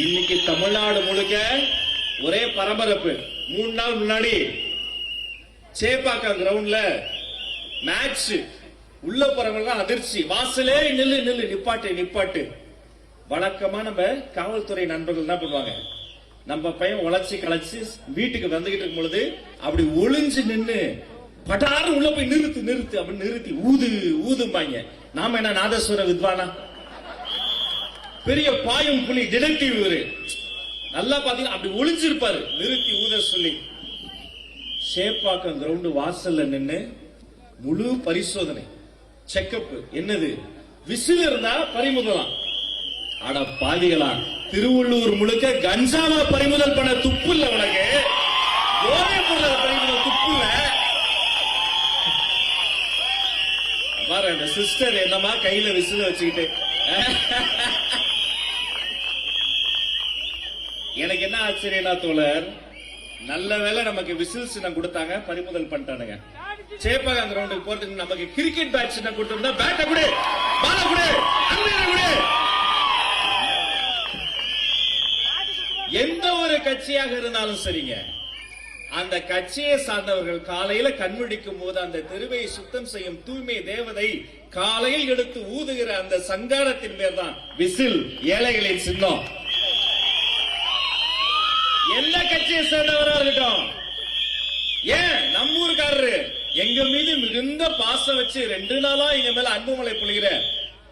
இன்னைக்கு தமிழ்நாடு முழுக்க ஒரே பரபரப்பு. மூணு நாள் முன்னாடி சேப்பாக்கம் கிரவுண்ட்ல மேட்ச் உள்ள போறவங்க அதிர்ச்சி. வாசலே நில்லு நில்லு நிப்பாட்டு நிப்பாட்டு. வழக்கமா நம்ம காவல்துறை நண்பர்கள் என்ன பண்ணுவாங்க? நம்ம பையன் உழைச்சி களைச்சு வீட்டுக்கு வந்துகிட்டு இருக்கும் பொழுது அப்படி ஒளிஞ்சு நின்று பட்டாரு உள்ள போய் நிறுத்து நிறுத்து அப்படின்னு நிறுத்தி ஊது ஊதும்பாங்க. நாம என்ன நாதஸ்வர வித்வானா? பெரிய பாயும் புலி டிடெக்டிவ் இவரு நல்லா பாத்தீங்கன்னா அப்படி ஒளிஞ்சிருப்பாரு. நிறுத்தி ஊத சொல்லி. சேப்பாக்கம் கிரவுண்ட் வாசல்ல நின்னு முழு பரிசோதனை. செக்கப் என்னது? விசில் இருந்தா பறிமுதலாம். அட பாவிகளா திருவள்ளூர் முழுக்க கஞ்சாவா பறிமுதல் பண்ண துப்பு இல்ல உனக்கு? போதைப் பொருளை பறிமுதல் துப்பு இல்ல? பாரு அந்த சிஸ்டர் என்னமா கையில விசில வச்சுக்கிட்டு. எனக்கு என்ன ஆச்சரியனா தோழர் நல்ல வேலை நமக்கு விசில் சின்னம் கொடுத்தாங்க பறிமுதல் பண்ணிட்டானுங்க. சேப்பாக்கம் கிரவுண்டுக்கு போறதுக்கு நமக்கு கிரிக்கெட் பேட் சின்னம் கொடுத்திருந்தா பேட்டை கொடு பால கொடு கொடு. எந்த ஒரு கட்சியாக இருந்தாலும் சரிங்க. அந்த கட்சியை சார்ந்தவர்கள் காலையில கண்முடிக்கும் போது அந்த தெருவை சுத்தம் செய்யும் தூய்மை தேவதை காலையில் எடுத்து ஊதுகிற அந்த சங்காரத்தின் பேர் தான் விசில் ஏழைகளின் சின்னம். எந்த கட்சியை சேர்ந்தவரா இருக்கட்டும். ஏன்? நம்ம ஊருக்காரரு. எங்க மீது மிகுந்த பாசம் வச்சு ரெண்டு நாளா எங்க மேல அன்புமலை புலிகிற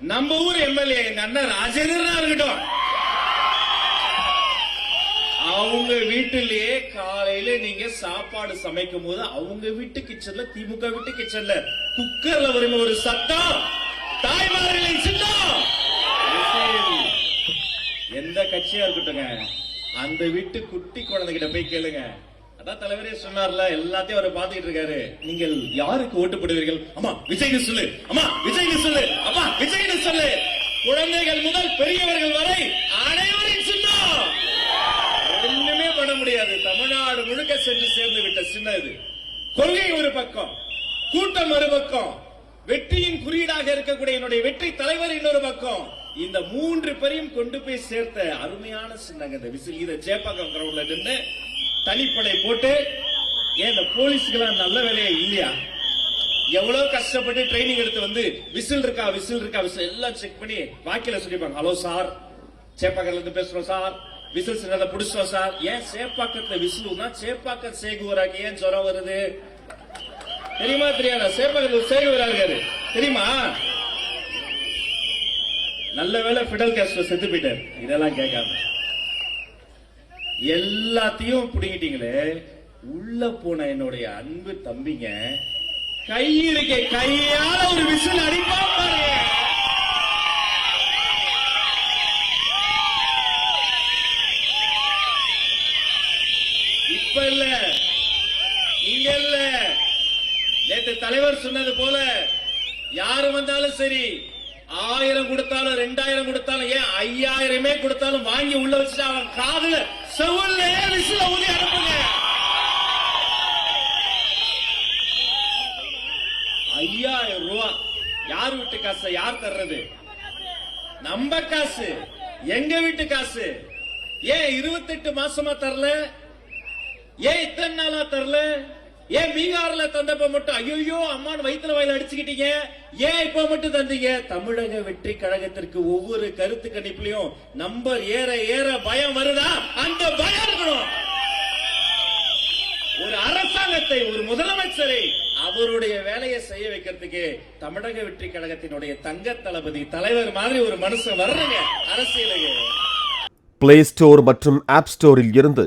நம்ம ஊர் எம்எல்ஏ எங்க அண்ணன் ராஜேந்திரனா இருக்கட்டும். அவங்க வீட்டிலேயே காலையில நீங்க சாப்பாடு சமைக்கும் போது அவங்க வீட்டு கிச்சன்ல திமுக வீட்டு கிச்சன்ல குக்கர்ல வரும் ஒரு சத்தம். தாய்மார்களின் சித்தம். எந்த கட்சியா இருக்கட்டும்ங்க? அந்த வீட்டு குட்டி குழந்தைகிட்ட போய் கேளுங்க. அதான் தலைவரே சொன்னார்ல எல்லாத்தையும் அவர் பாத்துக்கிட்டு இருக்காரு. நீங்கள் யாருக்கு ஓட்டு போடுவீர்கள்? அம்மா விஜய்னு சொல்லு. அம்மா விஜய்க்கு சொல்லு. அம்மா விஜய்னு சொல்லு. குழந்தைகள் முதல் பெரியவர்கள் வரை அனைவரின் சின்னம் ஒண்ணுமே பண்ண முடியாது. தமிழ்நாடு முழுக்க சென்று சேர்ந்து விட்ட சின்ன இது. கொள்கை ஒரு பக்கம் கூட்டம் ஒரு பக்கம் வெற்றியின் குறியீடாக இருக்கக்கூடிய என்னுடைய வெற்றி தலைவர் இன்னொரு பக்கம். இந்த மூன்று பேரையும் கொண்டு போய் சேர்த்த அருமையான சின்னங்க இந்த விசில். இத சேப்பாக்கம் கிரவுண்ட்ல நின்று தனிப்படை போட்டு ஏன் இந்த போலீஸ்க்கெல்லாம் நல்ல வேலையா இல்லையா? எவ்வளவு கஷ்டப்பட்டு ட்ரைனிங் எடுத்து வந்து விசில் இருக்கா விசில் இருக்கா விசில் எல்லாம் செக் பண்ணி வாக்கில சொல்லிப்பாங்க. ஹலோ சார் சேப்பாக்கத்துல இருந்து பேசுறோம் சார். விசில் சின்னதை புடிச்சோம் சார். ஏன் சேப்பாக்கத்துல விசிலுனா சேப்பாக்க சேகுவராக்கு ஏன் ஜுரம் வருது? தெரியுமா தெரியாதா? சேப்பாக்கத்துல சேகுவரா இருக்காரு. தெரியுமா? நல்ல வேலை பிடல் காஸ்ட்ரோ செத்து போயிட்டார். இதெல்லாம் கேட்காம. எல்லாத்தையும் பிடிங்கிட்டீங்களே. உள்ள போன என்னுடைய அன்பு தம்பிங்க கை இருக்க கையால ஒரு விசில் அடிப்பா பாருங்க. இப்ப இல்ல. இங்க இல்ல. நேத்து தலைவர் சொன்னது போல யாரு வந்தாலும் சரி ஆயிரம் கொடுத்தாலும் ரெண்டாயிரம் கொடுத்தாலும் ஏன் ஐயாயிரமே கொடுத்தாலும் வாங்கி உள்ள வச்சுட்டு அவன் காதுல செவல்ல விசில ஊதி அனுப்புங்க. ஐயாயிரம் ரூபா. யார் வீட்டு காசு? யார் தர்றது? நம்ம காசு. எங்க வீட்டு காசு? ஏன் இருபத்தெட்டு மாசமா தரல? ஏன் இத்தனை நாளா தரல? ஏன் பீகார்ல தந்தப்ப மட்டும் ஐயோ அம்மான் வயிற்றுல வயல அடிச்சுக்கிட்டீங்க? ஏன் இப்ப மட்டும் தந்தீங்க? தமிழக வெற்றி கழகத்திற்கு ஒவ்வொரு கருத்து கணிப்புலயும் நம்பர் ஏற ஏற பயம் வருதா? அந்த பயம் இருக்கணும். ஒரு அரசாங்கத்தை ஒரு முதலமைச்சரை அவருடைய வேலையை செய்ய வைக்கிறதுக்கு தமிழக வெற்றி கழகத்தினுடைய தங்க தளபதி தலைவர் மாதிரி ஒரு மனுஷன் வர்றங்க அரசியலுக்கு. பிளே ஸ்டோர் மற்றும் ஆப் ஸ்டோரில் இருந்து